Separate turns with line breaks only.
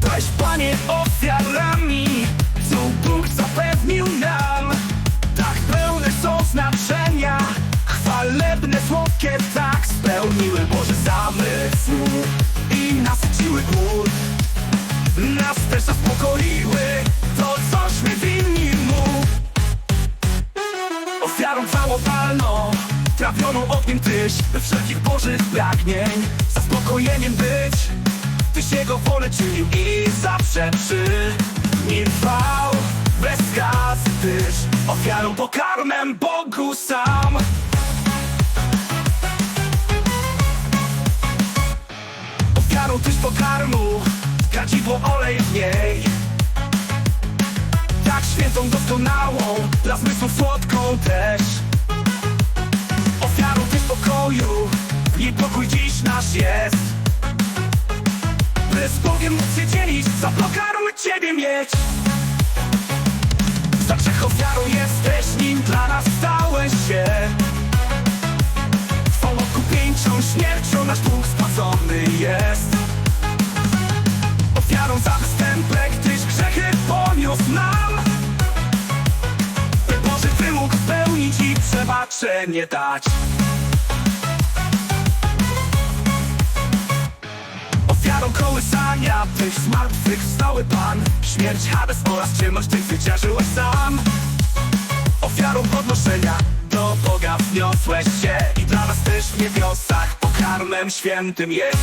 Push bunny off Ofiarą całopalną, trafioną ogniem Tyś we wszelkich Bożych pragnień. Zaspokojeniem być Tyś Jego wolę czynił i zawsze przy nim trwał. Bez skazy Tyś ofiarą pokarmem Bogu sam. Ofiarą Tyś pokarmu, kadzidło olej w niej. Tak świętą, doskonałą, nasz jest. By z Bogiem móc się dzielić, za pokarm Ciebie mieć. Za grzech ofiarą jesteś, nim dla nas stałeś się. Twą okupieńczą śmiercią nasz dług spłacony jest. Ofiarą za występek Tyś grzechy poniósł nam. By Boży wymóg spełnić i przebaczenie dać Tyś zmartwychwstały Pan. Śmierć Hades oraz ciemność Ty zwyciężyłeś sam. Ofiarą podnoszenia do Boga wniosłeś się I dla nas też w niebiosach pokarmem świętym jest